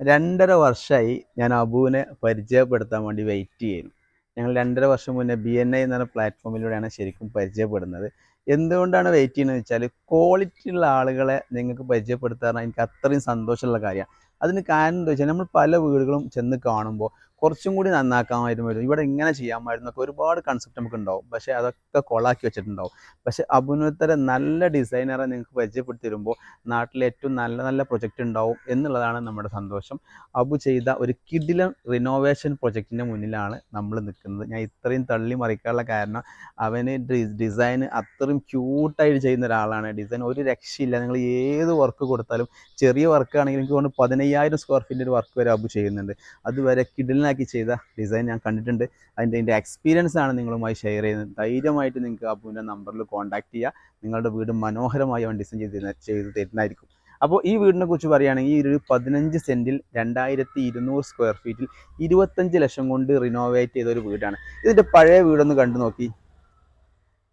രണ്ടര വർഷമായി ഞാൻ അബുവിനെ പരിചയപ്പെടുത്താൻ വേണ്ടി വെയിറ്റ് ചെയ്യുന്നു. ഞങ്ങൾ രണ്ടര വർഷം മുന്നേ ബി എൻ ഐ എന്ന പ്ലാറ്റ്ഫോമിലൂടെയാണ് ശരിക്കും പരിചയപ്പെടുന്നത്. എന്തുകൊണ്ടാണ് വെയിറ്റ് ചെയ്യുന്നത് വെച്ചാൽ ക്വാളിറ്റി ഉള്ള ആളുകളെ നിങ്ങൾക്ക് പരിചയപ്പെടുത്താൻ എനിക്ക് അത്രയും സന്തോഷമുള്ള കാര്യമാണ്. അതിന് കാരണം എന്താ വെച്ചാൽ നമ്മൾ പല വീടുകളും ചെന്ന് കാണുമ്പോൾ കുറച്ചും കൂടി നന്നാക്കാമായിരുന്നു ഇവിടെ ഇങ്ങനെ ചെയ്യാമായിരുന്നു ഒക്കെ ഒരുപാട് കൺസെപ്റ്റ് നമുക്ക് ഉണ്ടാവും പക്ഷേ അതൊക്കെ കൊളാക്കി വെച്ചിട്ടുണ്ടാവും. പക്ഷേ അഭിനവത്തര നല്ല ഡിസൈനറെ നിങ്ങൾക്ക് പരിചയപ്പെടുത്തി തരുമ്പോൾ നാട്ടിലെ ഏറ്റവും നല്ല നല്ല പ്രൊജക്റ്റ് ഉണ്ടാവും എന്നുള്ളതാണ് നമ്മുടെ സന്തോഷം. അബു ചെയ്ത ഒരു കിഡിലൻ റിനോവേഷൻ പ്രൊജക്റ്റിന്റെ മുന്നിലാണ് നമ്മൾ നിൽക്കുന്നത്. ഞാൻ ഇത്രയും തള്ളി മറിക്കാനുള്ള കാരണം അവന് ഡിസൈൻ അത്രയും ക്യൂട്ടായിട്ട് ചെയ്യുന്ന ഒരാളാണ് ഡിസൈൻ. ഒരു രക്ഷയില്ല. നിങ്ങൾ ഏത് വർക്ക് കൊടുത്താലും ചെറിയ വർക്ക് ആണെങ്കിലും എനിക്ക് തോന്നുന്നു പതിനയ്യായിരം സ്ക്വയർ ഫീറ്റിന്റെ വർക്ക് വരെ അബു ചെയ്യുന്നുണ്ട്. അതുവരെ കിഡിലിനാക്കി ചെയ്ത ഡിസൈൻ ഞാൻ കണ്ടിട്ടുണ്ട്. അതിന്റെ അതിന്റെ എക്സ്പീരിയൻസ് ആണ് നിങ്ങളുമായി ഷെയർ ചെയ്യുന്നത്. ധൈര്യമായിട്ട് നിങ്ങൾക്ക് അബുവിന്റെ നമ്പറിൽ കോൺടാക്ട് ചെയ്യുക നിങ്ങളുടെ വീട് മനോഹരമായി അവൻ ഡിസൈൻ ചെയ്ത് ചെയ്ത് തരുന്നതായിരിക്കും. അപ്പോൾ ഈ വീടിനെ കുറിച്ച് പറയുകയാണെങ്കിൽ ഈ ഒരു പതിനഞ്ച് സെന്റിൽ രണ്ടായിരത്തി ഇരുന്നൂറ് സ്ക്വയർ ഫീറ്റിൽ ഇരുപത്തഞ്ച് ലക്ഷം കൊണ്ട് റിനോവേറ്റ് ചെയ്ത ഒരു വീടാണ്. ഇതിന്റെ പഴയ വീടൊന്ന് കണ്ടു നോക്കി.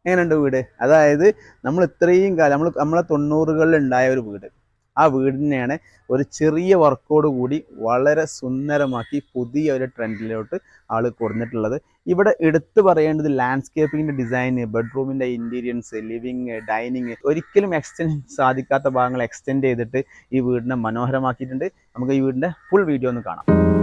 എങ്ങനെയുണ്ട് വീട്? അതായത് നമ്മൾ ഇത്രയും കാലം നമ്മൾ നമ്മളെ തൊണ്ണൂറുകളിൽ ഉണ്ടായ ഒരു വീട്. ആ വീടിനെയാണ് ഒരു ചെറിയ വർക്കോട് കൂടി വളരെ സുന്ദരമാക്കി പുതിയ ഒരു ട്രെൻഡിലോട്ട് ആൾ കൊടുത്തിട്ടുള്ളത്. ഇവിടെ എടുത്തു പറയേണ്ടത് ലാൻഡ്സ്കേപ്പിങ്ങിന്റെ ഡിസൈൻ ബെഡ്റൂമിന്റെ ഇന്റീരിയൻസ് ലിവിങ് ഡൈനിങ് ഒരിക്കലും എക്സ്റ്റെൻഡ് സാധിക്കാത്ത ഭാഗങ്ങൾ എക്സ്റ്റെൻഡ് ചെയ്തിട്ട് ഈ വീടിനെ മനോഹരമാക്കിയിട്ടുണ്ട്. നമുക്ക് ഈ വീടിന്റെ ഫുൾ വീഡിയോ ഒന്ന് കാണാം.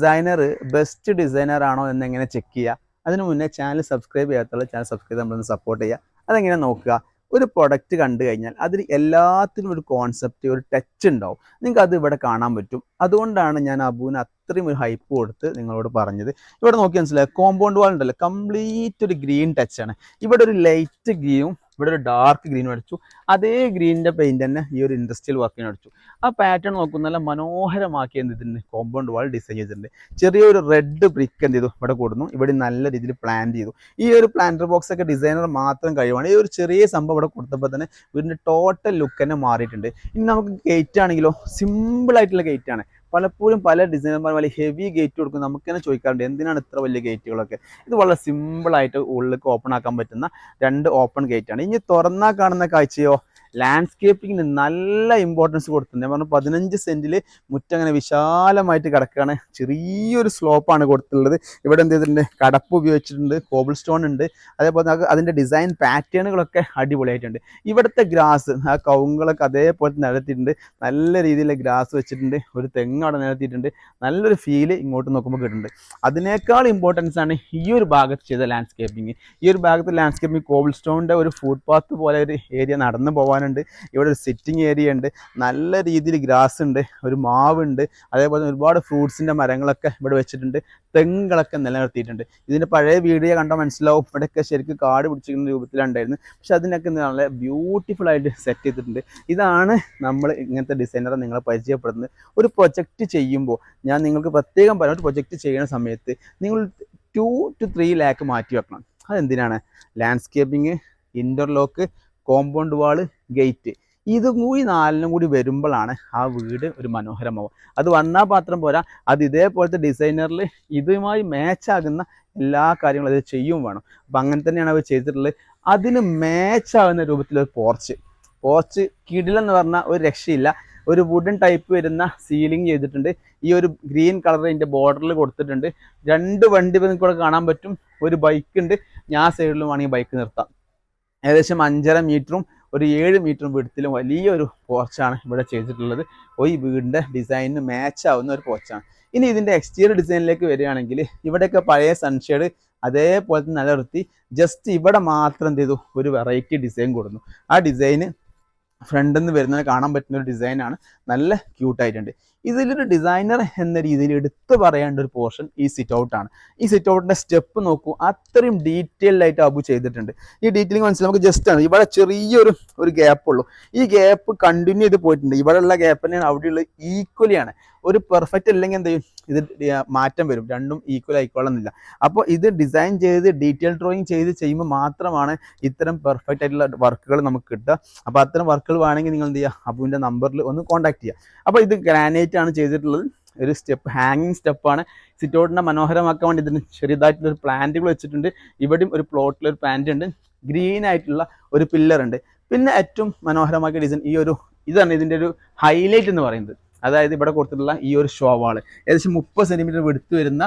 ഡിസൈനർ ബെസ്റ്റ് ഡിസൈനർ ആണോ എന്നെങ്ങനെ ചെക്ക് ചെയ്യുക അതിന് മുന്നേ ചാനൽ സബ്സ്ക്രൈബ് ചെയ്യാത്തുള്ള ചാനൽ സബ്സ്ക്രൈബ് നമ്മളൊന്ന് സപ്പോർട്ട് ചെയ്യുക അതെങ്ങനെ നോക്കുക? ഒരു പ്രൊഡക്റ്റ് കണ്ടു കഴിഞ്ഞാൽ അതിൽ എല്ലാത്തിനും ഒരു കോൺസെപ്റ്റ് ഒരു ടച്ച് ഉണ്ടാവും. നിങ്ങൾക്ക് അത് ഇവിടെ കാണാൻ പറ്റും. അതുകൊണ്ടാണ് ഞാൻ അബുവിന് അത്രയും ഒരു ഹൈപ്പ് കൊടുത്ത് നിങ്ങളോട് പറഞ്ഞത്. ഇവിടെ നോക്കി മനസ്സിലായി? കോമ്പൗണ്ട് വാൾ ഉണ്ടല്ലോ. കംപ്ലീറ്റ് ഒരു ഗ്രീൻ ടച്ചാണ് ഇവിടെ ഒരു ലൈറ്റ് ഗ്രീനും ഇവിടെ ഒരു ഡാർക്ക് ഗ്രീൻ അടിച്ചു. അതേ ഗ്രീനിന്റെ പെയിന്റ് തന്നെ ഈ ഒരു ഇൻഡസ്ട്രിയൽ വർക്കിന് അടിച്ചു. ആ പാറ്റേൺ നോക്കുന്ന നല്ല മനോഹരമാക്കി എന്ത് ഇതിന് കോമ്പൗണ്ട് വാൾ ഡിസൈൻ ചെയ്തിട്ടുണ്ട്. ചെറിയൊരു റെഡ് ബ്രിക്ക് എന്ത് ചെയ്തു? ഇവിടെ കൊടുന്നു. ഇവിടെ നല്ല രീതിയിൽ പ്ലാൻ ചെയ്തു. ഈ ഒരു പ്ലാന്റർ ബോക്സ് ഒക്കെ ഡിസൈനർ മാത്രം കഴിവാണ്. ഈ ഒരു ചെറിയ സംഭവം ഇവിടെ കൊടുത്തപ്പോൾ തന്നെ വീടിന്റെ ടോട്ടൽ ലുക്ക് തന്നെ മാറിയിട്ടുണ്ട്. ഇനി നമുക്ക് ഗേറ്റ് ആണെങ്കിലോ? സിമ്പിൾ ആയിട്ടുള്ള ഗേറ്റ് ആണ്. പലപ്പോഴും പല ഡിസൈനർമാർ വലിയ ഹെവി ഗേറ്റ് കൊടുക്കും. നമുക്ക് തന്നെ ചോദിക്കാറുണ്ട് എന്തിനാണ് ഇത്ര വലിയ ഗേറ്റുകളൊക്കെ ഇത് വളരെ സിമ്പിൾ ആയിട്ട് ഉള്ളിലേക്ക് ഓപ്പൺ ആക്കാൻ പറ്റുന്ന രണ്ട് ഓപ്പൺ ഗേറ്റാണ് ഇനി തുറന്നാൽ കാണുന്ന കാഴ്ചയോ? ലാൻഡ്സ്കേപ്പിങ്ങിന് നല്ല ഇമ്പോർട്ടൻസ് കൊടുത്തിട്ടുണ്ട്. ഞാൻ പറഞ്ഞു പതിനഞ്ച് സെന്റിൽ മുറ്റങ്ങനെ വിശാലമായിട്ട് കിടക്കുകയാണ്. ചെറിയൊരു സ്ലോപ്പാണ് കൊടുത്തിട്ടുള്ളത്. ഇവിടെ എന്ത് ചെയ്തിട്ടുണ്ട്? കടപ്പ് ഉപയോഗിച്ചിട്ടുണ്ട് കോബിൾ സ്റ്റോൺ ഉണ്ട്. അതേപോലെ അതിന്റെ ഡിസൈൻ പാറ്റേണുകളൊക്കെ അടിപൊളിയായിട്ടുണ്ട്. ഇവിടുത്തെ ഗ്രാസ് ആ കവുങ്ങളൊക്കെ അതേപോലെ നിരത്തിയിട്ടുണ്ട് നല്ല രീതിയിൽ ഗ്രാസ് വെച്ചിട്ടുണ്ട്. ഒരു തെങ്ങ് അവിടെ നിരത്തിയിട്ടുണ്ട് നല്ലൊരു ഫീൽ ഇങ്ങോട്ട് നോക്കുമ്പോൾ കിട്ടുന്നുണ്ട്. അതിനേക്കാൾ ഇമ്പോർട്ടൻസ് ആണ് ഈ ഒരു ഭാഗത്ത് ചെയ്ത ലാൻഡ്സ്കേപ്പിംഗ് ഈ ഒരു ഭാഗത്ത് ലാൻഡ്സ്കേപ്പിംഗ് കോബിൾ സ്റ്റോണിന്റെ ഒരു ഫുട്പാത്ത് പോലെ ഒരു ഏരിയ നടന്നു പോകാനുണ്ട് ഇവിടെ ഒരു സിറ്റിംഗ് ഏരിയ ഉണ്ട്. നല്ല രീതിയിൽ ഗ്രാസ് ഉണ്ട് ഒരു മാവുണ്ട്. അതേപോലെ ഒരുപാട് ഫ്രൂട്ട്സിന്റെ മരങ്ങളൊക്കെ ഇവിടെ വെച്ചിട്ടുണ്ട്. തെങ്ങുകളൊക്കെ നിലനിർത്തിയിട്ടുണ്ട്. ഇതിന്റെ പഴയ വീഡിയോ കണ്ടാൽ മനസ്സിലാവും. ഇവിടെയൊക്കെ ശരിക്കും കാട് പിടിച്ചിരിക്കുന്ന രൂപത്തിലുണ്ടായിരുന്നു. പക്ഷെ അതിനൊക്കെ നല്ല ബ്യൂട്ടിഫുൾ ആയിട്ട് സെറ്റ് ചെയ്തിട്ടുണ്ട്. ഇതാണ് നമ്മൾ ഇങ്ങനത്തെ ഡിസൈനറെ നിങ്ങളെ പരിചയപ്പെടുന്നത്. ഒരു പ്രൊജക്റ്റ് ചെയ്യുമ്പോൾ ഞാൻ നിങ്ങൾക്ക് പ്രത്യേകം പറയാം. ഒരു പ്രൊജക്റ്റ് ചെയ്യുന്ന സമയത്ത് നിങ്ങൾ ടു ടു ത്രീ ലാക്ക് മാറ്റി വെക്കണം. അതെന്തിനാണ്? Landscaping interlock compound wall gate ഇതും കൂടി നാലിനും കൂടി വരുമ്പോഴാണ് ആ വീട് ഒരു മനോഹരമാവുക. അത് വന്നാൽ മാത്രം പോരാ അത് ഇതേപോലത്തെ ഡിസൈനറിൽ ഇതുമായി മാച്ചാകുന്ന എല്ലാ കാര്യങ്ങളും അത് ചെയ്യും വേണം. അപ്പം അങ്ങനെ തന്നെയാണ് അവർ ചെയ്തിട്ടുള്ളത്. അതിന് മാച്ചാകുന്ന രൂപത്തിലൊരു പോർച്ച് പോർച്ച് കിടിലെന്ന് പറഞ്ഞാൽ ഒരു രക്ഷയില്ല. ഒരു വുഡൻ ടൈപ്പ് വരുന്ന സീലിംഗ് ചെയ്തിട്ടുണ്ട്. ഈ ഒരു ഗ്രീൻ കളർ ഇതിന്റെ ബോർഡറിൽ കൊടുത്തിട്ടുണ്ട്. രണ്ട് വണ്ടി കൂടെ കാണാൻ പറ്റും. ഒരു ബൈക്ക് ഉണ്ട്. ഞാൻ സൈഡിലും വേണമെങ്കിൽ ബൈക്ക് നിർത്താം. ഏകദേശം അഞ്ചര മീറ്ററും ഒരു ഏഴ് മീറ്ററും വിടത്തിലും വലിയൊരു പോർച്ചാണ് ഇവിടെ ചെയ്തിട്ടുള്ളത്. ഈ വീടിന്റെ ഡിസൈനിന് മാച്ച് ആവുന്ന ഒരു പോർച്ചാണ് ഇനി ഇതിന്റെ എക്സ്റ്റീരിയർ ഡിസൈനിലേക്ക് വരികയാണെങ്കിൽ ഇവിടെയൊക്കെ പഴയ സൺഷെയ്ഡ് അതേപോലെ തന്നെ നിലനിർത്തി ജസ്റ്റ് ഇവിടെ മാത്രം എന്ത് ചെയ്തു? ഒരു വെറൈറ്റി ഡിസൈൻ കൊടുന്നു ആ ഡിസൈന് ഫ്രണ്ടിൽ നിന്ന് വരുന്നത് കാണാൻ പറ്റുന്ന ഒരു ഡിസൈനാണ് നല്ല ക്യൂട്ടായിട്ടുണ്ട് ഇതിലൊരു ഡിസൈനർ എന്ന രീതിയിൽ എടുത്തു പറയേണ്ട ഒരു പോർഷൻ ഈ സിറ്റ് ഔട്ടാണ് ഈ സിറ്റ് ഔട്ടിന്റെ സ്റ്റെപ്പ് നോക്കൂ. അത്രയും ഡീറ്റെയിൽഡ് ആയിട്ട് അബു ചെയ്തിട്ടുണ്ട്. ഈ ഡീറ്റെയിലിംഗ് മനസ്സിലായി നമുക്ക് ജസ്റ്റ് ആണ്. ഇവിടെ ചെറിയൊരു ഒരു ഗ്യാപ്പ് ഉള്ളൂ. ഈ ഗ്യാപ്പ് കണ്ടിന്യൂ ചെയ്ത് പോയിട്ടുണ്ട്. ഇവിടെയുള്ള ഗ്യാപ്പ് തന്നെയാണ് അവിടെയുള്ള ഈക്വലി ആണ്. ഒരു പെർഫെക്റ്റ് ഇല്ലെങ്കിൽ എന്ത് ചെയ്യും? ഇത് മാറ്റം വരും. രണ്ടും ഈക്വൽ ആയിക്കൊള്ളുന്നില്ല അപ്പോൾ ഇത് ഡിസൈൻ ചെയ്ത് ഡീറ്റെയിൽ ഡ്രോയിങ് ചെയ്ത് ചെയ്യുമ്പോൾ മാത്രമാണ് ഇത്തരം പെർഫെക്റ്റ് ആയിട്ടുള്ള വർക്കുകൾ നമുക്ക് കിട്ടുക. അപ്പോൾ അത്തരം വർക്കുകൾ വേണമെങ്കിൽ നിങ്ങൾ എന്ത് ചെയ്യുക? അബുവിന്റെ നമ്പറിൽ ഒന്ന് കോൺടാക്ട് ചെയ്യുക. അപ്പോൾ ഇത് ഗ്രാനൈറ്റ് ആണ് ചെയ്തിട്ടുള്ളത്. ഒരു സ്റ്റെപ്പ് ഹാങ്ങിങ് സ്റ്റെപ്പാണ് സിറ്റൗട്ടിനെ മനോഹരമാക്കാൻ വേണ്ടി ഇതിന് ചെറിയതായിട്ടുള്ള പ്ലാന്റുകൾ വെച്ചിട്ടുണ്ട്. ഇവിടെയും ഒരു പ്ലോട്ടിൽ ഒരു പ്ലാന്റ് ഉണ്ട്. ഗ്രീൻ ആയിട്ടുള്ള ഒരു പില്ലർ ഉണ്ട്. പിന്നെ ഏറ്റവും മനോഹരമാക്കിയ ഡിസൈൻ ഈ ഒരു ഇതാണ് ഇതിന്റെ ഒരു ഹൈലൈറ്റ് എന്ന് പറയുന്നത്. അതായത് ഇവിടെ കൊടുത്തിട്ടുള്ള ഈ ഒരു ഷോവാൾ ഏകദേശം മുപ്പത് സെന്റിമീറ്റർ വെടുത്ത് വരുന്ന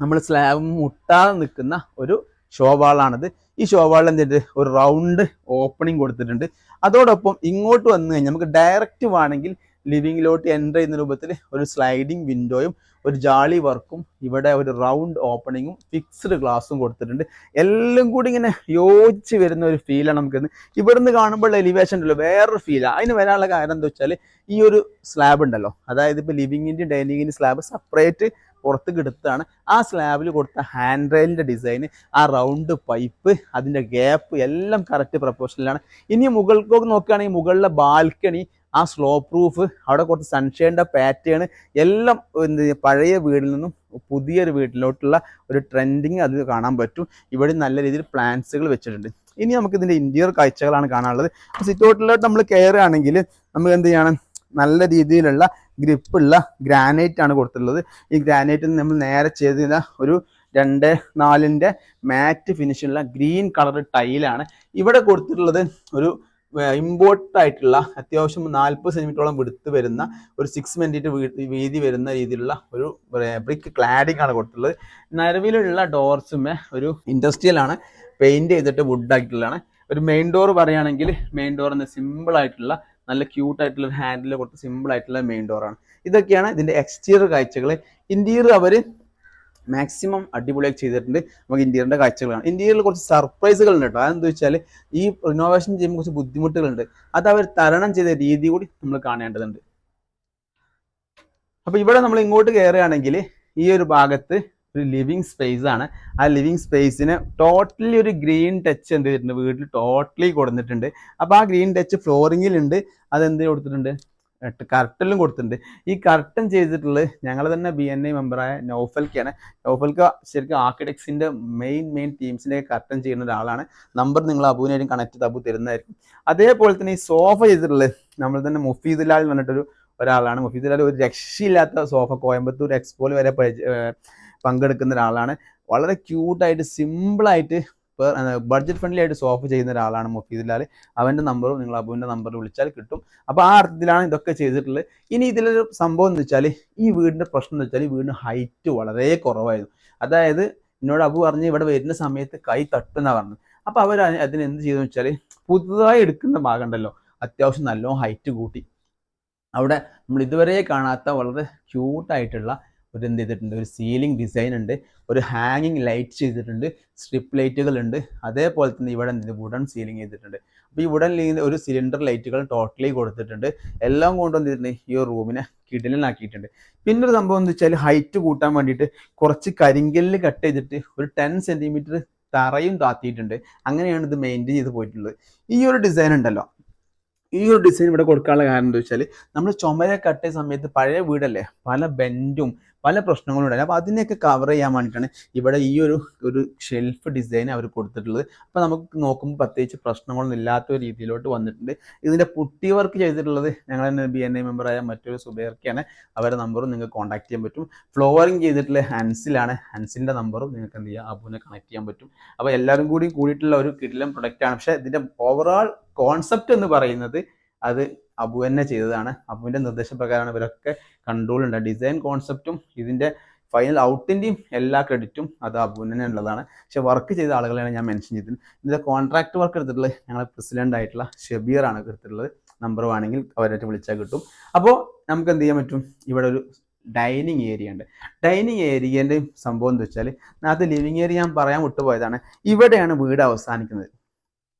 നമ്മൾ സ്ലാബ് മുട്ടാതെ നിൽക്കുന്ന ഒരു ഷോവാളാണിത് ഈ ഷോവാളിൽ എന്തിട്ട് ഒരു റൗണ്ട് ഓപ്പണിംഗ് കൊടുത്തിട്ടുണ്ട്. അതോടൊപ്പം ഇങ്ങോട്ട് വന്നു കഴിഞ്ഞാൽ നമുക്ക് ഡയറക്റ്റ് വേണമെങ്കിൽ ലിവിങ്ങിലോട്ട് എന്റർ ചെയ്യുന്ന രൂപത്തിൽ ഒരു സ്ലൈഡിങ് വിൻഡോയും ഒരു ജാളി വർക്കും ഇവിടെ ഒരു റൗണ്ട് ഓപ്പണിങ്ങും ഫിക്സ്ഡ് ഗ്ലാസും കൊടുത്തിട്ടുണ്ട്. എല്ലാം കൂടി ഇങ്ങനെ യോജിച്ച് വരുന്ന ഒരു ഫീലാണ് നമുക്ക് ഇവിടുന്ന് കാണുമ്പോൾ എലിവേഷൻ ഉണ്ടല്ലോ വേറൊരു ഫീലാണ് അതിന് വരാനുള്ള കാരണം എന്താ വെച്ചാൽ ഈ ഒരു സ്ലാബ് ഉണ്ടല്ലോ അതായത് ഇപ്പോൾ ലിവിങ്ങിന്റെയും ഡൈനിങ്ങിന്റെ സ്ലാബ് സെപ്പറേറ്റ് പുറത്ത് എടുത്താണ് ആ സ്ലാബിൽ കൊടുത്ത ഹാൻഡ് റെയിലിന്റെ ഡിസൈന് ആ റൗണ്ട് പൈപ്പ് അതിന്റെ ഗ്യാപ്പ് എല്ലാം കറക്റ്റ് പ്രപ്പോഷനിലാണ് ഇനി മുകൾക്കൊക്കെ നോക്കുകയാണെങ്കിൽ മുകളിലെ ബാൽക്കണി ആ സ്ലോ പ്രൂഫ് അവിടെ കുറച്ച് സൺഷെയ്ഡിന്റെ പാറ്റേൺ എല്ലാം എന്ത് പഴയ വീടിൽ നിന്നും പുതിയൊരു വീട്ടിലോട്ടുള്ള ഒരു ട്രെൻഡിങ് അത് കാണാൻ പറ്റും. ഇവിടെ നല്ല രീതിയിൽ പ്ലാന്റ്സുകൾ വെച്ചിട്ടുണ്ട്. ഇനി നമുക്ക് ഇതിന്റെ ഇന്റീരിയർ കാഴ്ചകളാണ് കാണാനുള്ളത്. സിറ്റ് ഔട്ടിലോട്ട് നമ്മൾ കയറുകയാണെങ്കിൽ നമുക്ക് എന്ത് ചെയ്യണം? നല്ല രീതിയിലുള്ള ഗ്രിപ്പുള്ള ഗ്രാനൈറ്റ് ആണ് കൊടുത്തിട്ടുള്ളത്. ഈ ഗ്രാനൈറ്റ് നമ്മൾ നേരെ ചെയ്ത ഒരു രണ്ട് നാലിന്റെ മാറ്റ് ഫിനിഷുള്ള ഗ്രീൻ കളർ ടൈലാണ് ഇവിടെ കൊടുത്തിട്ടുള്ളത് ഒരു ഇമ്പോർട്ട് ആയിട്ടുള്ള അത്യാവശ്യം നാൽപ്പത് സെന്റിമീറ്ററോളം വിടുത്ത് വരുന്ന ഒരു സിക്സ് മിനിറ്റ് വീതി വരുന്ന രീതിയിലുള്ള ഒരു ബ്രിക്ക് ക്ലാഡിംഗ് ആണ് കൊടുത്തിട്ടുള്ളത്. നിലവിലുള്ള ഡോർസും ഒരു ഇൻഡസ്ട്രിയലാണ് പെയിന്റ് ചെയ്തിട്ട് വുഡ് ആയിട്ടുള്ളതാണ് ഒരു മെയിൻ ഡോർ പറയുകയാണെങ്കിൽ മെയിൻ ഡോർ എന്ന സിമ്പിൾ ആയിട്ടുള്ള നല്ല ക്യൂട്ട് ആയിട്ടുള്ള ഒരു ഹാൻഡിൽ കൊടുത്ത് സിമ്പിൾ ആയിട്ടുള്ള മെയിൻ ഡോറാണ് ഇതൊക്കെയാണ് ഇതിന്റെ എക്സ്റ്റീരിയർ കാഴ്ചകൾ ഇന്റീരിയർ അവർ മാക്സിമം അടിപൊളിയായി ചെയ്തിട്ടുണ്ട്. നമുക്ക് ഇന്ത്യയുടെ കാഴ്ചകളാണ്. ഇന്ത്യയിൽ കുറച്ച് സർപ്രൈസുകൾ ഉണ്ട് കേട്ടോ. അതെന്താ വെച്ചാൽ ഈ റിനോവേഷൻ ചെയ്യുമ്പോൾ കുറച്ച് ബുദ്ധിമുട്ടുകളുണ്ട്. അത് അവർ തരണം ചെയ്ത രീതി കൂടി നമ്മൾ കാണേണ്ടതുണ്ട്. അപ്പൊ ഇവിടെ നമ്മൾ ഇങ്ങോട്ട് കയറുകയാണെങ്കിൽ ഈ ഒരു ഭാഗത്ത് ഒരു ലിവിങ് സ്പേസ് ആണ്. ആ ലിവിങ് സ്പേസിന് ടോട്ടലി ഒരു ഗ്രീൻ ടച്ച് എന്ത് ചെയ്തിട്ടുണ്ട്? വീട്ടിൽ ടോട്ടലി കൊടുത്തിട്ടുണ്ട്. അപ്പൊ ആ ഗ്രീൻ ടച്ച് ഫ്ലോറിങ്ങിലുണ്ട് അതെന്ത് കൊടുത്തിട്ടുണ്ട്? കർട്ടനിലും കൊടുത്തിട്ടുണ്ട്. ഈ കർട്ടൻ ചെയ്തിട്ടുള്ളത് ഞങ്ങൾ തന്നെ ബി എൻ ഐ മെമ്പറായ നൗഫൽക്കാണ്. നൗഫൽക്ക ശരിക്കും ആർക്കിടെക്സിന്റെ മെയിൻ മെയിൻ ടീംസിന്റെ കർട്ടൻ ചെയ്യുന്ന ഒരാളാണ്. നമ്പർ നിങ്ങൾ അബുവിനായിട്ടും ചെയ്ത് അബു തരുന്നതായിരിക്കും. അതേപോലെ തന്നെ ഈ സോഫ ചെയ്തിട്ടുള്ളത് നമ്മൾ തന്നെ മുഫീദുലാൽ എന്ന് പറഞ്ഞിട്ടൊരു ഒരാളാണ്. മുഫീദുലാൽ ഒരു രക്ഷയില്ലാത്ത സോഫ കോയമ്പത്തൂർ എക്സ്പോയിൽ വരെ പങ്കെടുക്കുന്ന ഒരാളാണ്. വളരെ ക്യൂട്ടായിട്ട് സിമ്പിളായിട്ട് ബഡ്ജറ്റ് ഫ്രണ്ട്ലി ആയിട്ട് സോഫ് ചെയ്യുന്ന ഒരാളാണ് മുഫീദുലാൽ അവന്റെ നമ്പറും നിങ്ങൾ അബുവിന്റെ നമ്പറിൽ വിളിച്ചാൽ കിട്ടും. അപ്പോൾ ആ അർത്ഥത്തിലാണ് ഇതൊക്കെ ചെയ്തിട്ടുള്ളത്. ഇനി ഇതിലൊരു സംഭവം എന്ന് വെച്ചാൽ ഈ വീടിന്റെ പ്രശ്നം എന്ന് വെച്ചാൽ ഈ വീടിന് ഹൈറ്റ് വളരെ കുറവായിരുന്നു. അതായത് എന്നോട് അബു പറഞ്ഞ് ഇവിടെ വരുന്ന സമയത്ത് കൈ തട്ടുന്ന പറഞ്ഞു അപ്പോൾ അവർ അതിന് എന്ത് ചെയ്തെന്ന് വെച്ചാൽ പുതുതായി എടുക്കുന്ന ഭാഗം ഉണ്ടല്ലോ അത്യാവശ്യം നല്ലോണം ഹൈറ്റ് കൂട്ടി. അവിടെ നമ്മൾ ഇതുവരെ കാണാത്ത വളരെ ക്യൂട്ടായിട്ടുള്ള ഒരു എന്ത് ചെയ്തിട്ടുണ്ട്. ഒരു സീലിംഗ് ഡിസൈൻ ഉണ്ട് ഒരു ഹാങ്ങിങ് ലൈറ്റ് ചെയ്തിട്ടുണ്ട് സ്ട്രിപ്പ് ലൈറ്റുകൾ ഉണ്ട്. അതേപോലെ തന്നെ ഇവിടെ എന്ത് വുഡൻ സീലിംഗ് ചെയ്തിട്ടുണ്ട്. അപ്പോൾ ഈ വുഡൻ ഒരു സിലിണ്ടർ ലൈറ്റുകൾ ടോട്ടലി കൊടുത്തിട്ടുണ്ട്. എല്ലാം കൊണ്ടും എന്ത് ചെയ്തിട്ടുണ്ട്? ഈ റൂമിനെ കിടിലനാക്കിയിട്ടുണ്ട്. പിന്നെ ഒരു സംഭവം എന്ന് വെച്ചാൽ ഹൈറ്റ് കൂട്ടാൻ വേണ്ടിയിട്ട് കുറച്ച് കരിങ്കല്ല് കട്ട് ചെയ്തിട്ട് ഒരു ടെൻ സെന്റിമീറ്റർ തറയും താത്തിയിട്ടുണ്ട്. അങ്ങനെയാണ് ഇത് മെയിന്റെയിൻ ചെയ്ത് പോയിട്ടുള്ളത്. ഈ ഒരു ഡിസൈൻ ഉണ്ടല്ലോ. ഈ ഒരു ഡിസൈൻ ഇവിടെ കൊടുക്കാനുള്ള കാരണം എന്താ വെച്ചാൽ നമ്മൾ ചുമര കട്ട് ചെയ്ത സമയത്ത് പഴയ വീടല്ലേ? പല ബെൻഡും പല പ്രശ്നങ്ങളും ഉണ്ടായി അപ്പോൾ അതിനെയൊക്കെ കവർ ചെയ്യാൻ വേണ്ടിയിട്ടാണ് ഇവിടെ ഈ ഒരു ഒരു ഷെൽഫ് ഡിസൈൻ അവർ കൊടുത്തിട്ടുള്ളത്. അപ്പോൾ നമുക്ക് നോക്കുമ്പോൾ പ്രത്യേകിച്ച് പ്രശ്നങ്ങളൊന്നും ഇല്ലാത്ത രീതിയിലോട്ട് വന്നിട്ടുണ്ട്. ഇതിന്റെ പുട്ടി വർക്ക് ചെയ്തിട്ടുള്ളത് തന്നെ ബി എൻ ഐ മെമ്പറായ മറ്റൊരു സുബേർക്കാണ്. അവരുടെ നമ്പറും നിങ്ങൾക്ക് കോൺടാക്ട് ചെയ്യാൻ പറ്റും. ഫ്ലോറിങ് ചെയ്തിട്ടുള്ള ഹൻസിലാണ് ഹൻസിന്റെ നമ്പറും നിങ്ങൾക്ക് എന്ത് ചെയ്യാം? അബുവിനെ കണക്ട് ചെയ്യാൻ പറ്റും. അപ്പോൾ എല്ലാവരും കൂടി കൂടിയിട്ടുള്ള ഒരു കിടിലം പ്രൊഡക്റ്റാണ് പക്ഷേ ഇതിന്റെ ഓവറോൾ കോൺസെപ്റ്റ് എന്ന് പറയുന്നത് അത് അബു തന്നെ ചെയ്തതാണ്. അബുവിന്റെ നിർദ്ദേശപ്രകാരമാണ് ഇവരൊക്കെ കൺട്രോൾ ഉണ്ട് ഡിസൈൻ കോൺസെപ്റ്റും ഇതിന്റെ ഫൈനൽ ഔട്ടിന്റെയും എല്ലാ ക്രെഡിറ്റും അത് അബുവിന് തന്നെ ഉള്ളതാണ്. പക്ഷേ വർക്ക് ചെയ്ത ആളുകളെയാണ് ഞാൻ മെൻഷൻ ചെയ്തത് ഇതിന്റെ കോൺട്രാക്ട് വർക്ക് എടുത്തിട്ടുള്ളത് ഞങ്ങളെ പ്രസിഡന്റ് ആയിട്ടുള്ള ഷബീറാണ് എടുത്തിട്ടുള്ളത്. നമ്പർ വേണമെങ്കിൽ അവരായിട്ട് വിളിച്ചാൽ കിട്ടും. അപ്പോൾ നമുക്ക് എന്ത് ചെയ്യാൻ പറ്റും? ഇവിടെ ഒരു ഡൈനിങ് ഏരിയ ഉണ്ട്. ഡൈനിങ് ഏരിയേന്റെ സംഭവം എന്താ വെച്ചാൽ അത് ലിവിങ് ഏരിയ ഞാൻ പറയാൻ വിട്ടുപോയതാണ്. ഇവിടെയാണ് വീട് അവസാനിക്കുന്നത്.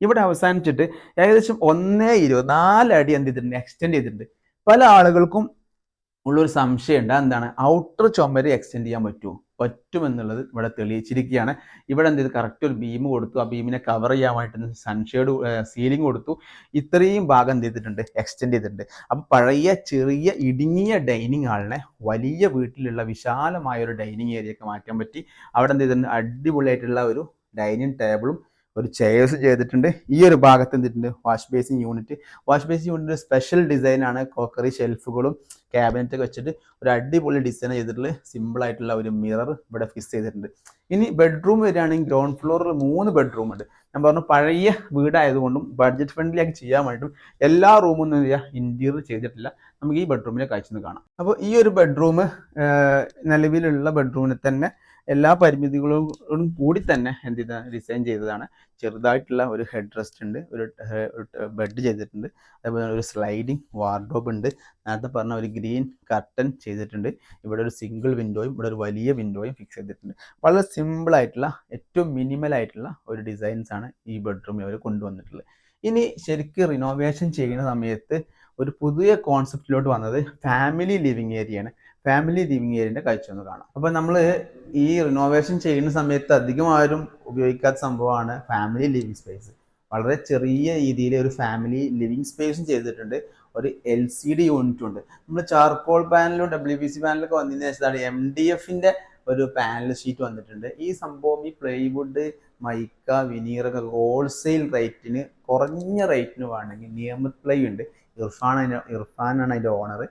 ഇവിടെ അവസാനിച്ചിട്ട് ഏകദേശം ഒന്നേ ഇരുപത് നാലടി എന്ത് ചെയ്തിട്ടുണ്ട് എക്സ്റ്റെൻഡ് ചെയ്തിട്ടുണ്ട്. പല ആളുകൾക്കും ഉള്ളൊരു സംശയമുണ്ട് എന്താണ് ഔട്ടർ ചുമര് എക്സ്റ്റെൻഡ് ചെയ്യാൻ പറ്റുമോ? പറ്റുമെന്നുള്ളത് ഇവിടെ തെളിയിച്ചിരിക്കുകയാണ്. ഇവിടെ എന്ത് ചെയ്തു? കറക്റ്റ് ഒരു ബീം കൊടുത്തു. ആ ബീമിനെ കവർ ചെയ്യാൻ വേണ്ടി സൺഷെയ്ഡ് സീലിംഗ് കൊടുത്തു. ഇത്രയും ഭാഗം എന്ത് ചെയ്തിട്ടുണ്ട്? എക്സ്റ്റെൻഡ് ചെയ്തിട്ടുണ്ട്. അപ്പം പഴയ ചെറിയ ഇടുങ്ങിയ ഡൈനിങ് ഹാളിനെ വലിയ വീട്ടിലുള്ള വിശാലമായ ഒരു ഡൈനിങ് ഏരിയയൊക്കെ മാറ്റാൻ പറ്റി. അവിടെ എന്ത് ചെയ്തിട്ടുണ്ട്? അടിപൊളിയായിട്ടുള്ള ഒരു ഡൈനിങ് ടേബിളും ഒരു ചെയർസ് ചെയ്തിട്ടുണ്ട്. ഈ ഒരു ഭാഗത്ത് എന്തിട്ടുണ്ട്? Wash basin unit wash basin unit special ഡിസൈനാണ് കോക്കറി ഷെൽഫുകളും ക്യാബിനറ്റ് ഒക്കെ വെച്ചിട്ട് ഒരു അടിപൊളി ഡിസൈൻ ചെയ്തിട്ടുള്ള സിമ്പിൾ ആയിട്ടുള്ള ഒരു മിറർ ഇവിടെ ഫിക്സ് ചെയ്തിട്ടുണ്ട്. ഇനി ബെഡ്റൂം വരികയാണെങ്കിൽ ഗ്രൗണ്ട് ഫ്ലോറിൽ മൂന്ന് ബെഡ്റൂം ഉണ്ട്. ഞാൻ പറഞ്ഞു പഴയ വീടായതുകൊണ്ടും ബഡ്ജറ്റ് ഫ്രണ്ട്ലി ആക്കി ചെയ്യാൻ വേണ്ടിയിട്ടും എല്ലാ റൂമും ഒന്നും ചെയ്യാം ഇന്റീരിയർ ചെയ്തിട്ടില്ല. നമുക്ക് ഈ ബെഡ്റൂമിലെ കാഴ്ച കാണാം. അപ്പോൾ ഈ ഒരു ബെഡ്റൂം നിലവിലുള്ള ബെഡ്റൂമിൽ തന്നെ എല്ലാ പരിമിതികളോടും കൂടി തന്നെ എന്ത് ഡിസൈൻ ചെയ്തതാണ്. ചെറുതായിട്ടുള്ള ഒരു ഹെഡ് റെസ്റ്റ് ഉണ്ട് ഒരു ബെഡ് ചെയ്തിട്ടുണ്ട്. അതേപോലെ ഒരു സ്ലൈഡിങ് വാർഡ്രോബ് ഉണ്ട്. നേരത്തെ പറഞ്ഞ ഒരു ഗ്രീൻ കർട്ടൻ ചെയ്തിട്ടുണ്ട്. ഇവിടെ ഒരു സിംഗിൾ വിൻഡോയും ഇവിടെ ഒരു വലിയ വിൻഡോയും ഫിക്സ് ചെയ്തിട്ടുണ്ട്. വളരെ സിമ്പിൾ ആയിട്ടുള്ള ഏറ്റവും മിനിമൽ ആയിട്ടുള്ള ഒരു ഡിസൈൻസ് ആണ് ഈ ബെഡ്റൂമിൽ അവർ കൊണ്ടുവന്നിട്ടുള്ളത്. ഇനി ശരിക്കും റിനോവേഷൻ ചെയ്യുന്ന സമയത്ത് ഒരു പുതിയ കോൺസെപ്റ്റിലോട്ട് വന്നത് ഫാമിലി ലിവിങ് ഏരിയയാണ് ഫാമിലി ലിവിംഗ് ഏരിയന്റെ കാഴ്ച ഒന്ന് കാണാം. അപ്പോൾ നമ്മൾ ഈ റിനോവേഷൻ ചെയ്യുന്ന സമയത്ത് അധികം ആരും ഉപയോഗിക്കാത്ത സംഭവമാണ് ഫാമിലി ലിവിംഗ് സ്പേസ് വളരെ ചെറിയ രീതിയിൽ ഒരു ഫാമിലി ലിവിംഗ് സ്പേസും ചെയ്തിട്ടുണ്ട്. ഒരു എൽ സി ഡി യൂണിറ്റും ഉണ്ട്. നമ്മൾ ചാർക്കോൾ പാനലും ഡബ്ല്യു ബി സി പാനലൊക്കെ വന്നതിന് ശേഷമാണ് എം ഡി എഫിന്റെ ഒരു പാനൽ ഷീറ്റ് വന്നിട്ടുണ്ട്. ഈ സംഭവം ഈ പ്ലൈവുഡ് മൈക്ക വിനീറൊക്കെ ഹോൾസെയിൽ റേറ്റിന് കുറഞ്ഞ റേറ്റിന് വേണമെങ്കിൽ നിയമത് പ്ലൈ ഉണ്ട്. ഇർഫാൻ അതിന്റെ ഇർഫാനാണ് അതിന്റെ ഓണർ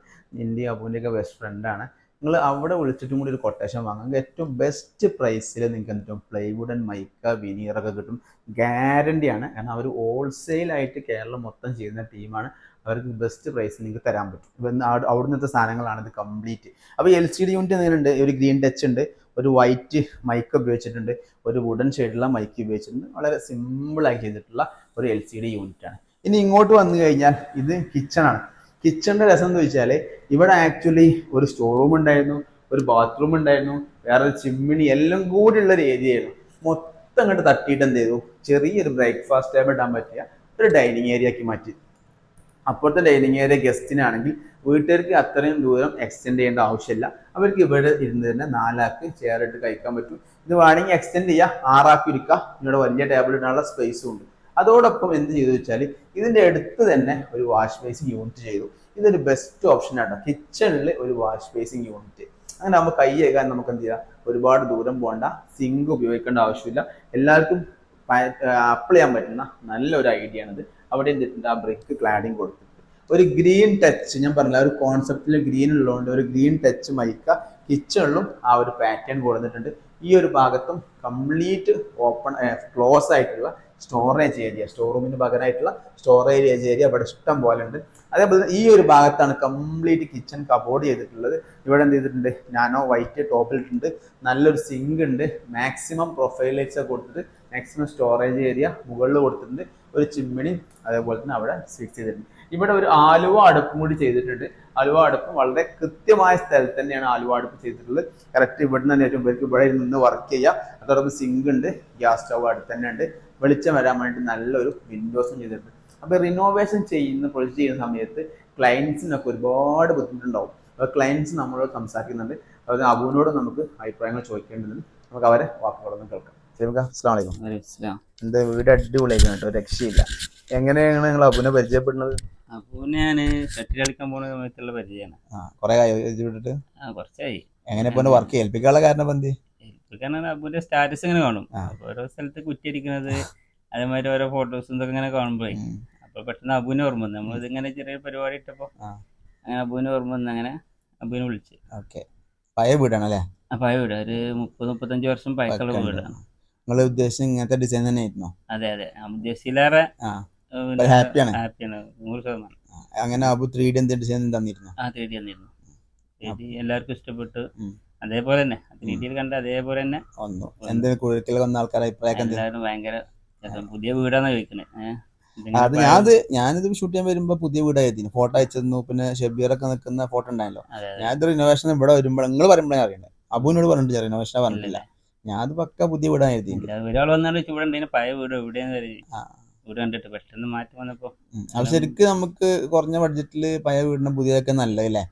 എന്റെ അബുവിന്റെയൊക്കെ ബെസ്റ്റ് ഫ്രണ്ടാണ് നിങ്ങൾ അവിടെ വിളിച്ചിട്ടും കൂടി ഒരു കൊട്ടേഷൻ വാങ്ങാം. ഏറ്റവും ബെസ്റ്റ് പ്രൈസിൽ നിങ്ങൾക്ക് എന്ത് പ്ലൈവുഡ് ആൻഡ് മൈക്ക വിനീറൊക്കെ കിട്ടും. ഗ്യാരണ്ടിയാണ് കാരണം അവർ ഹോൾസെയിൽ ആയിട്ട് കേരളം മൊത്തം ചെയ്യുന്ന ടീമാണ് അവർക്ക് ബെസ്റ്റ് പ്രൈസ് നിങ്ങൾക്ക് തരാൻ പറ്റും. ഇപ്പം അവിടുന്നത്തെ സാധനങ്ങളാണ് ഇത് കംപ്ലീറ്റ് അപ്പോൾ എൽ സി ഡി യൂണിറ്റ് എന്തെങ്കിലുണ്ട് ഒരു ഗ്രീൻ ടച്ച് ഉണ്ട്. ഒരു വൈറ്റ് മൈക്ക് ഉപയോഗിച്ചിട്ടുണ്ട്. ഒരു വുഡൻ ഷെയ്ഡുള്ള മൈക്ക് ഉപയോഗിച്ചിട്ടുണ്ട്. വളരെ സിമ്പിളായി ചെയ്തിട്ടുള്ള ഒരു എൽ സി ഡി യൂണിറ്റ് ആണ്. ഇനി ഇങ്ങോട്ട് വന്നു കഴിഞ്ഞാൽ ഇത് കിച്ചണാണ് കിച്ചണിന്റെ രസം എന്ന് വെച്ചാൽ ഇവിടെ ആക്ച്വലി ഒരു സ്റ്റോർ റൂം ഉണ്ടായിരുന്നു ഒരു ബാത്റൂം ഉണ്ടായിരുന്നു വേറെ ചിമ്മിണി എല്ലാം കൂടി ഉള്ള ഒരു ഏരിയ ആയിരുന്നു. മൊത്തം അങ്ങോട്ട് തട്ടിയിട്ട് എന്ത് ചെയ്തു? ചെറിയൊരു ബ്രേക്ക്ഫാസ്റ്റ് ടേബിൾ ഇടാൻ പറ്റിയ ഒരു ഡൈനിങ് ഏരിയ ആക്കി മാറ്റി. അപ്പോഴത്തെ ഡൈനിങ് ഏരിയ ഗസ്റ്റിനാണെങ്കിൽ വീട്ടുകാർക്ക് അത്രയും ദൂരം എക്സ്റ്റെൻഡ് ചെയ്യേണ്ട ആവശ്യമില്ല. അവർക്ക് ഇവിടെ ഇരുന്ന് തന്നെ നാലാക്ക് ചെയർ ഇട്ട് കഴിക്കാൻ പറ്റും. ഇത് വേണമെങ്കിൽ എക്സ്റ്റെൻഡ് ചെയ്യാം. ആറാക്കി ഇരിക്കുക ഇവിടെ വലിയ ടേബിൾ ഇടാനുള്ള സ്പേസും ഉണ്ട്. അതോടൊപ്പം എന്ത് ചെയ്തു വെച്ചാൽ ഇതിന്റെ അടുത്ത് തന്നെ ഒരു വാഷ് ബേസിങ് യൂണിറ്റ് ചെയ്തു. ഇതൊരു ബെസ്റ്റ് ഓപ്ഷൻ ആണ് കിച്ചണിൽ ഒരു വാഷ് ബേസിങ് യൂണിറ്റ് അങ്ങനെ നമ്മൾ കൈ കഴുകാൻ നമുക്ക് എന്ത് ചെയ്യാം? ഒരുപാട് ദൂരം പോകണ്ട സിങ്ക് ഉപയോഗിക്കേണ്ട ആവശ്യമില്ല. എല്ലാവർക്കും അപ്ലൈ ചെയ്യാൻ പറ്റുന്ന നല്ലൊരു ഐഡിയ ആണിത്. അവിടെ എന്തിട്ടുണ്ട് ആ ബ്രിക്ക് ക്ലാഡിങ് കൊടുത്തിട്ടുണ്ട്. ഒരു ഗ്രീൻ ടച്ച് ഞാൻ പറഞ്ഞില്ല ഒരു കോൺസെപ്റ്റിൽ ഗ്രീൻ ഉള്ളതുകൊണ്ട് ഒരു ഗ്രീൻ ടച്ച് മൈക്ക കിച്ചണിലും ആ ഒരു പാറ്റേൺ കൊടുത്തിട്ടുണ്ട്. ഈ ഒരു ഭാഗത്തും കംപ്ലീറ്റ് ഓപ്പൺ ക്ലോസ് ആയിട്ടുള്ള സ്റ്റോറേജ് ഏരിയ സ്റ്റോർ റൂമിന് പകരമായിട്ടുള്ള സ്റ്റോറേജ് ഏരിയ ഇവിടെ ഇഷ്ടം പോലെ ഉണ്ട്. അതേപോലെ ഈ ഒരു ഭാഗത്താണ് കംപ്ലീറ്റ് കിച്ചൺ കബോർഡ് ചെയ്തിട്ടുള്ളത്. ഇവിടെ എന്ത് ചെയ്തിട്ടുണ്ട്? നാനോ വൈറ്റ് ടോപ്പിലിട്ടുണ്ട് നല്ലൊരു സിങ്ക് ഉണ്ട്. മാക്സിമം ഒക്കെ കൊടുത്തിട്ട് മാക്സിമം സ്റ്റോറേജ് ഏരിയ മുകളിൽ കൊടുത്തിട്ടുണ്ട്. ഒരു ചിമ്മിണി അതേപോലെ തന്നെ അവിടെ ഫിക്സ് ചെയ്തിട്ടുണ്ട്. ഇവിടെ ഒരു ആലുവ അടുപ്പും കൂടി ചെയ്തിട്ടുണ്ട്. ആലുവ അടുപ്പ് വളരെ കൃത്യമായ സ്ഥലത്ത് തന്നെയാണ് ആലുവ അടുപ്പ് ചെയ്തിട്ടുള്ളത്. കറക്റ്റ് ഇവിടെ നിന്ന് തന്നെ പേർക്ക് ഇവിടെ നിന്ന് വർക്ക് ചെയ്യുക അതോടൊപ്പം സിങ്ക് ഉണ്ട് ഗ്യാസ് സ്റ്റവ് അടുത്ത് തന്നെ ഉണ്ട്. വെളിച്ചം വരാൻ വേണ്ടി നല്ലൊരു വിൻഡോസും ചെയ്തിട്ടുണ്ട്. അപ്പോൾ റിനോവേഷൻ ചെയ്യുന്ന പ്രൊജക്റ്റ് ചെയ്യുന്ന സമയത്ത് ക്ലയൻസിനൊക്കെ ഒരുപാട് ബുദ്ധിമുട്ടുണ്ടാവും. അപ്പോൾ ക്ലയൻസ് നമ്മളോട് സംസാരിക്കുന്നുണ്ട്. അതുപോലെ അബുവിനോട് നമുക്ക് അഭിപ്രായങ്ങൾ ചോദിക്കേണ്ടതുണ്ട്. നമുക്ക് അവരെ വാക്കുകളൊന്നും കേൾക്കാം. ശരി അസ്സാം വലൈക്കും എന്റെ വീട് അടിപൊളിയായിരുന്നു കേട്ടോ രക്ഷയില്ല. എങ്ങനെയാണ് നിങ്ങൾ അബുവിനെ പരിചയപ്പെടുന്നത്? അബുവിനെ ഞാൻ ഷട്ടിൽ കളിക്കാൻ പോണ സമയത്തുള്ള പരിചയമാണ്. ആ കുറേ ആയോ ആ കുറച്ചായി. എങ്ങനെ ഇപ്പൊ വർക്ക് ഏൽപ്പിക്കാനുള്ള കാരണം എന്ത്? കാരണം അബുവിന്റെ സ്റ്റാറ്റസ് ഇങ്ങനെ കാണും. ഓരോ സ്ഥലത്ത് കുറ്റിയടിക്കുന്നത് അതേമാതിരി ഓരോ ഫോട്ടോസും ഇതൊക്കെ ഇങ്ങനെ കാണുമ്പോഴേ. അപ്പൊ പെട്ടെന്ന് അബുവിനെ ഓർമ്മ വന്നു. നമ്മൾ ഇതിങ്ങനെ ചെറിയ പരിപാടി ഇട്ടപ്പോ. അങ്ങനെ അബുവിനെ ഓർമ്മ വന്നു അങ്ങനെ അബുവിനെ വിളിച്ച്. ഓക്കെ. പഴയ വീടാണല്ലേ? പഴയ വീട്. ഒരു മുപ്പത് മുപ്പത്തഞ്ച് വർഷം പഴക്കമുള്ള വീടാണ്. നിങ്ങൾ ഉദ്ദേശിച്ച ഇങ്ങനത്തെ ഡിസൈൻ തന്നെ ആയിരുന്നോ? അതെ അതെ. ഉദ്ദേശിച്ചിലേറെ ആ. ഹാപ്പിയാണ്. ഹാപ്പിയാണ്. നൂറ് ശതമാനം. അങ്ങനെ അബു ത്രീ ഡി എന്ത് ഡിസൈൻ തന്നിരുന്നു? ആ ത്രീ ഡി തന്നിരുന്നു. എല്ലാവർക്കും ഇഷ്ടപ്പെട്ടു. അതേപോലെ തന്നെ രീതിയിൽ കണ്ട അതേപോലെ തന്നെ വന്നു. എന്ത് കുഴക്കിൽ വന്ന ആൾക്കാരെ അഭിപ്രായം എല്ലാവരും ഭയങ്കര പുതിയ വീടാണ് ചോദിക്കുന്നത് അത് ഞാനത് ഞാനിത് ഷൂട്ട് ചെയ്യാൻ വരുമ്പോ പുതിയ വീടായിരുന്നു ഫോട്ടോ അയച്ചിരുന്നു. പിന്നെ ഷെബീറൊക്കെ നിൽക്കുന്ന ഫോട്ടോ ഉണ്ടായല്ലോ. ഞാനിതൊരു ഞാനിത് റിനോവേഷൻ ഇവിടെ വരുമ്പോൾ നിങ്ങൾ പറയുമ്പോഴാണ് അറിയണ്ട അബുവിനോട് പറഞ്ഞിട്ട് റിനോവേഷൻ പറഞ്ഞിട്ടില്ല. ഞാൻ അത് പക്ക പുതിയ വീടാണ് എഴുതി ഒരാൾ വന്നാലും ഇവിടെ പഴയ വീട് ആ. വീട് കണ്ടിട്ട് പെട്ടെന്ന് മാറ്റം വന്നപ്പോ ശരിക്ക് നമുക്ക് കുറഞ്ഞ ബഡ്ജറ്റിൽ പഴയ വീടിന് പുതിയതൊക്കെ നല്ലതല്ലേ?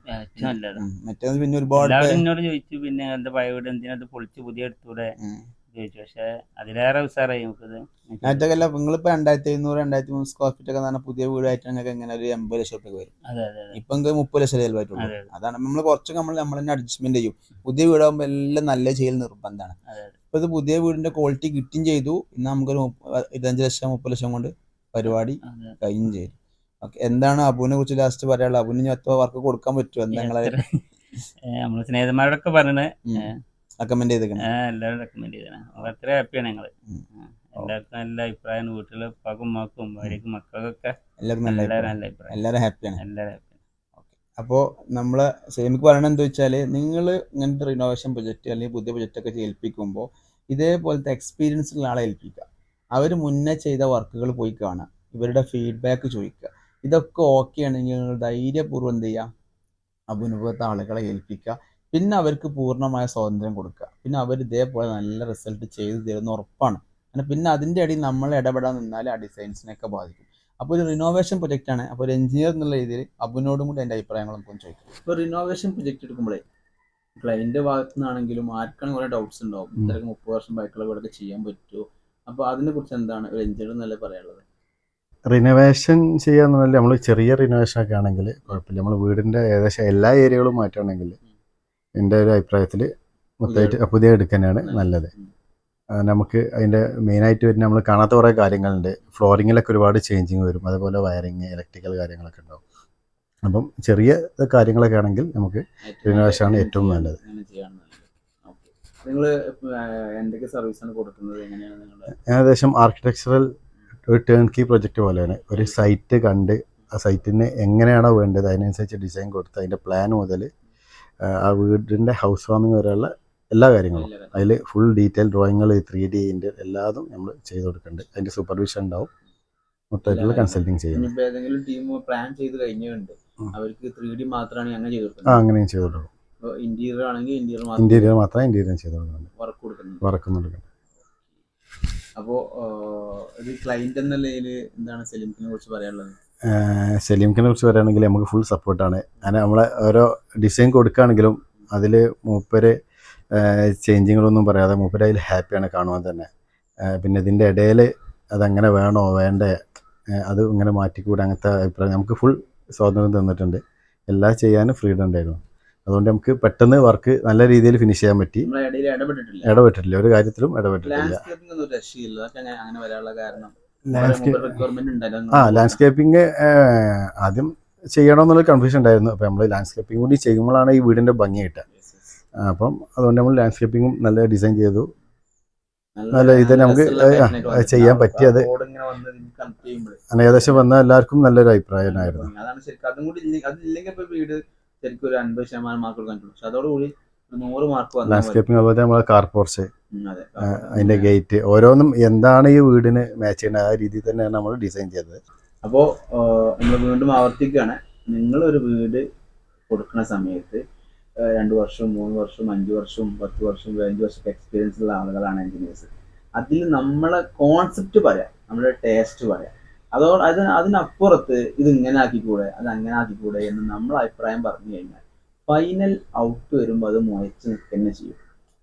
മറ്റേത് പിന്നെ ഒരുപാട് എന്നോട് ചോദിച്ചു പിന്നെ എന്താ പഴയ വീട്? എന്തിനാ പൊളിച്ച് പുതിയ എടുത്തൂടെ. ചോദിച്ചു. പക്ഷെ അതിലേറെ ഉസാറായി നമുക്കിത്. മറ്റൊക്കെ നിങ്ങളിപ്പോ രണ്ടായിരത്തി എഴുന്നൂറ് രണ്ടായിരത്തി മൂന്ന് സ്ക്വയർ ഫീറ്റ് ഒക്കെ പറഞ്ഞാൽ പുതിയ വീടായിട്ട് ഞങ്ങൾക്ക് എങ്ങനെ ഒരു എൺപത് ലക്ഷം ഒക്കെ വരും? ഇപ്പൊ നിങ്ങൾക്ക് മുപ്പത് ലക്ഷം ചെലവായിട്ടുള്ളൂ അതെ അതാണ്. നമ്മൾ കുറച്ചൊക്കെ നമ്മൾ നമ്മൾ തന്നെ അഡ്ജസ്റ്റ്മെന്റ് ചെയ്യും. പുതിയ വീടാകുമ്പോൾ എല്ലാം നല്ല ചെയ്യൽ നിർബന്ധമാണ്. അതെ ഇത് പുതിയ വീടിന്റെ ക്വാളിറ്റി കിട്ടുകയും ചെയ്തു. ഇന്ന് നമുക്കൊരു ഇരുപത്തഞ്ച് ലക്ഷം മുപ്പത് ലക്ഷം കൊണ്ട് പരിപാടി കഴിഞ്ഞു ചെയ്തു. ഓക്കെ എന്താണ് അബുവിനെ കുറിച്ച് ലാസ്റ്റ് പറയാനുള്ളത്? അബുവിന് ഞാൻ എത്ര വർക്ക് കൊടുക്കാൻ പറ്റുമോ? എന്താ നിങ്ങളെ നമ്മൾ സ്നേഹിതന്മാരോടൊക്കെ പറഞ്ഞത് റെക്കമെൻഡ് ചെയ്തേക്കണം. എല്ലാവരും റെക്കമെൻഡ് ചെയ്തതാണ് അവർ അത്ര ഹാപ്പിയാണ് ഞങ്ങൾ. ഉം. എല്ലാവർക്കും നല്ല അഭിപ്രായമാണ്. വീട്ടിലെ ഉപ്പാക്കും ഉമ്മാക്കും ഭാര്യക്കും മക്കൾക്കൊക്കെ എല്ലാവർക്കും നല്ല അഭിപ്രായം. എല്ലാവരും ഹാപ്പിയാണ് എല്ലാവരും happy. അപ്പോൾ നമ്മൾ സേമിക്ക് പറയണത് എന്താ വെച്ചാൽ നിങ്ങൾ ഇങ്ങനത്തെ റിനോവേഷൻ പ്രൊജക്റ്റ് അല്ലെങ്കിൽ പുതിയ പ്രൊജക്റ്റ് ഒക്കെ ഏൽപ്പിക്കുമ്പോൾ ഇതേപോലത്തെ എക്സ്പീരിയൻസ് ഉള്ള ആളെ ഏൽപ്പിക്കുക. അവർ മുന്നേ ചെയ്ത വർക്കുകൾ പോയി കാണുക. ഇവരുടെ ഫീഡ്ബാക്ക് ചോദിക്കുക. ഇതൊക്കെ ഓക്കെ ആണെങ്കിൽ നിങ്ങൾ ധൈര്യപൂർവം എന്ത് ചെയ്യുക? അഭിനുഭവത്തെ ആളുകളെ ഏൽപ്പിക്കുക. പിന്നെ അവർക്ക് പൂർണമായ സ്വാതന്ത്ര്യം കൊടുക്കുക. പിന്നെ അവർ ഇതേപോലെ നല്ല റിസൾട്ട് ചെയ്തു തരുന്ന ഉറപ്പാണ്. കാരണം പിന്നെ അതിന്റെ ഇടയിൽ നമ്മൾ ഇടപെടാൻ നിന്നാൽ ആ ഡിസൈൻസിനെയൊക്കെ ബാധിക്കും. അപ്പോൾ ഒരു റിനോവേഷൻ പ്രൊജക്റ്റ് ആണ്. അപ്പോൾ ഒരു എഞ്ചിനീയർ എന്നുള്ള രീതിയിൽ അബുനോടും കൂടി എന്റെ അഭിപ്രായങ്ങളും ചോദിക്കാം. ഇപ്പോൾ റിനോവേഷൻ പ്രൊജക്റ്റ് എടുക്കുമ്പോഴേ ക്ലൈന്റ് ഭാഗത്തു നിന്നാണെങ്കിലും ആർക്കാണ് കുറേ ഡൗട്ട്സ് ഉണ്ടാവും. ഇത്രയ്ക്ക് മുപ്പത് വർഷം ബാക്കിയുള്ള വീടൊക്കെ ചെയ്യാൻ പറ്റുമോ? അപ്പോൾ അതിനെ കുറിച്ച് എന്താണ് ഒരു എഞ്ചിനീയർ എന്നല്ലേ പറയാനുള്ളത്? റിനോവേഷൻ ചെയ്യാന്ന് പറഞ്ഞാൽ നമ്മൾ ചെറിയ റിനോവേഷൻ ഒക്കെ ആണെങ്കിൽ കുഴപ്പമില്ല. നമ്മൾ വീടിന്റെ ഏകദേശം എല്ലാ ഏരിയകളും മാറ്റുകയാണെങ്കിൽ എന്റെ ഒരു അഭിപ്രായത്തിൽ മൊത്തമായിട്ട് പുതിയ എടുക്കാനാണ് നല്ലത്. നമുക്ക് അതിന്റെ മെയിനായിട്ട് വരുന്ന നമ്മൾ കാണാത്ത കുറേ കാര്യങ്ങളുണ്ട്. ഫ്ലോറിങ്ങിലൊക്കെ ഒരുപാട് ചേഞ്ചിങ് വരും. അതുപോലെ വയറിങ് ഇലക്ട്രിക്കൽ കാര്യങ്ങളൊക്കെ ഉണ്ടാവും. അപ്പം ചെറിയ കാര്യങ്ങളൊക്കെ ആണെങ്കിൽ നമുക്ക് ആണ് ഏറ്റവും നല്ലത്. നിങ്ങൾ എന്തൊക്കെ സർവീസാണ് കൊടുക്കുന്നത്? എങ്ങനെയാണ് ഏകദേശം ആർക്കിടെക്ചറൽ ഒരു ടേൺ കീ പ്രൊജക്റ്റ് പോലെയാണ് ഒരു സൈറ്റ് കണ്ട് ആ സൈറ്റിന് എങ്ങനെയാണോ വേണ്ടത് അതിനനുസരിച്ച് ഡിസൈൻ കൊടുത്ത് അതിന്റെ പ്ലാൻ മുതൽ ആ വീടിന്റെ ഹൗസ് വാമിങ് വരെയുള്ള എല്ലാ കാര്യങ്ങളും. അതിൽ ഫുൾ ഡീറ്റെയിൽ ഡ്രോയിങ്ങൾ ത്രീ ഡി ഇതിന്റെ എല്ലാതും നമ്മൾ ചെയ്ത് കൊടുക്കുന്നുണ്ട് അതിന്റെ സൂപ്പർവിഷൻ ഉണ്ടാവും. മൊത്തമായിട്ടുള്ള കൺസൾട്ടിങ് ചെയ്യുന്നു ടീം പ്ലാൻ ചെയ്ത് കഴിഞ്ഞുണ്ട്. അവർക്ക് ത്രീ ഡി മാത്രമാണ് ഞങ്ങൾ ചെയ്ത് കൊടുക്കുന്നത് അങ്ങനെയും ചെയ്ത് കൊടുക്കും ഇന്റീരിയർ ആണെങ്കിൽ ഇന്റീരിയർ മാത്രം ഇന്റീരിയർ മാത്രമേ വർക്ക് ചെയ്ത് കൊടുക്കുന്നുണ്ട് വർക്ക് കൊടുക്കുന്നത്. വർക്കുന്നുണ്ട് അപ്പോൾ ഒരു ക്ലൈന്റ് എന്ന നിലയിൽ എന്താണ് സെലിമിനെ കുറിച്ച് പറയാനുള്ളത്? സെലിംഖിനെ കുറിച്ച് പറയുകയാണെങ്കിൽ നമുക്ക് ഫുൾ സപ്പോർട്ടാണ് അങ്ങനെ നമ്മളെ ഓരോ ഡിസൈൻ കൊടുക്കുകയാണെങ്കിലും അതിൽ മൂപ്പര് ചേഞ്ചിങ്ങുകളൊന്നും പറയാതെ മൂപ്പര് അതിൽ ഹാപ്പിയാണ് കാണുവാൻ തന്നെ. പിന്നെ ഇതിന്റെ ഇടയിൽ അതങ്ങനെ വേണോ വേണ്ടേ അത് ഇങ്ങനെ മാറ്റിക്കൂടെ അങ്ങനത്തെ അഭിപ്രായം. നമുക്ക് ഫുൾ സ്വാതന്ത്ര്യം തന്നിട്ടുണ്ട്. എല്ലാം ചെയ്യാനും ഫ്രീഡം ഉണ്ടായിരുന്നു. അതുകൊണ്ട് നമുക്ക് പെട്ടെന്ന് വർക്ക് നല്ല രീതിയിൽ ഫിനിഷ് ചെയ്യാൻ പറ്റി. ഇടപെട്ടിട്ടില്ല. ഒരു കാര്യത്തിലും ഇടപെട്ടിട്ടില്ല. ലാൻഡ്സ്കേപ്പിംഗ് ആ ലാൻഡ്സ്കേപ്പിംഗ് ആദ്യം ചെയ്യണമെന്നുള്ള കൺഫ്യൂഷൻ ഉണ്ടായിരുന്നു. അപ്പോൾ നമ്മൾ ലാൻഡ്സ്കേപ്പിംഗ് കൂടി ചെയ്യുമ്പോഴാണ് ഈ വീടിന്റെ ഭംഗി കിട്ടുക. അപ്പം അതുകൊണ്ട് നമ്മൾ ലാൻഡ്സ്കേപ്പിങ്ങും നല്ല ഡിസൈൻ ചെയ്തു. നല്ല ഇത് നമുക്ക് ചെയ്യാൻ പറ്റിയത് അങ്ങനെ ഏകദേശം വന്ന എല്ലാവർക്കും നല്ലൊരു അഭിപ്രായമായിരുന്നു അതാണ് ശരിക്കും. അതും കൂടി അതില്ലെങ്കിൽ ഇപ്പൊ വീട് ശരിക്കും ഒരു അൻപത് ശതമാനം മാർക്ക് കൊടുക്കാൻ പറ്റുള്ളൂ. പക്ഷെ അതോടുകൂടി നൂറ് മാർക്ക്. ലാൻഡ്സ്കേപ്പിംഗ് അതുപോലെ നമ്മളെ കാർ പോർച്ച് ഉം, അതെ. അതിന്റെ ഗേറ്റ് ഓരോന്നും എന്താണ് ഈ വീടിന് മാച്ച് ചെയ്യുന്നത്? ആ രീതിയിൽ തന്നെയാണ് നമ്മൾ ഡിസൈൻ ചെയ്തത്. അപ്പോൾ നമ്മൾ വീണ്ടും ആവർത്തിക്കുകയാണ്. നിങ്ങളൊരു ഒരു വീട് കൊടുക്കുന്ന സമയത്ത് രണ്ട് വർഷവും മൂന്ന് വർഷവും അഞ്ച് വർഷവും പത്ത് വർഷവും അഞ്ച് വർഷമൊക്കെ എക്സ്പീരിയൻസ് ഉള്ള ആളുകളാണ് എഞ്ചിനീയേഴ്സ് അതിൽ നമ്മളെ കോൺസെപ്റ്റ് പറയാം നമ്മുടെ ടേസ്റ്റ് പറയാം. അതോ അത് അതിനപ്പുറത്ത് ഇത് ഇങ്ങനെ ആക്കിക്കൂടെ അത് അങ്ങനെ ആക്കിക്കൂടെ എന്ന് നമ്മൾ അഭിപ്രായം പറഞ്ഞു കഴിഞ്ഞാൽ ഫൈനൽ ഔട്ട് വരുമ്പോൾ അത് മുഴച്ച് നിൽക്കുക ചെയ്യും.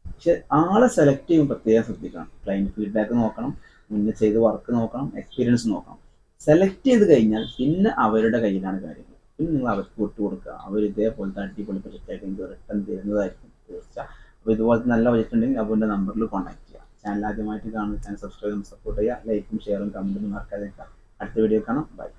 പക്ഷെ ആളെ സെലക്ട് ചെയ്യുമ്പോൾ പ്രത്യേകം ശ്രദ്ധിക്കണം. ക്ലൈന്റ് ഫീഡ്ബാക്ക് നോക്കണം മുന്നേ ചെയ്ത് വർക്ക് നോക്കണം എക്സ്പീരിയൻസ് നോക്കണം. സെലക്ട് ചെയ്ത് കഴിഞ്ഞാൽ പിന്നെ അവരുടെ കയ്യിലാണ് കാര്യങ്ങൾ. പിന്നെ നിങ്ങൾ അവർക്ക് കൊടുക്കുക. അവർ ഇതേപോലത്തെ അടിപൊളി പ്രൊജക്റ്റായിട്ട് എനിക്ക് റിട്ടേൺ തരുന്നതായിരിക്കും തീർച്ച അപ്പോൾ ഇതുപോലത്തെ നല്ല ബജറ്റ് ഉണ്ടെങ്കിൽ അവരുടെ നമ്പറിൽ കോൺടാക്ട് ചെയ്യുക. ചാനൽ ആദ്യമായിട്ട് കാണുന്ന ചാനൽ സബ്സ്ക്രൈബ് സപ്പോർട്ട് ചെയ്യുക ലൈക്കും ഷെയറും കമന്റും മറക്കാതെ അടുത്ത വീഡിയോ കാണാം. ബൈ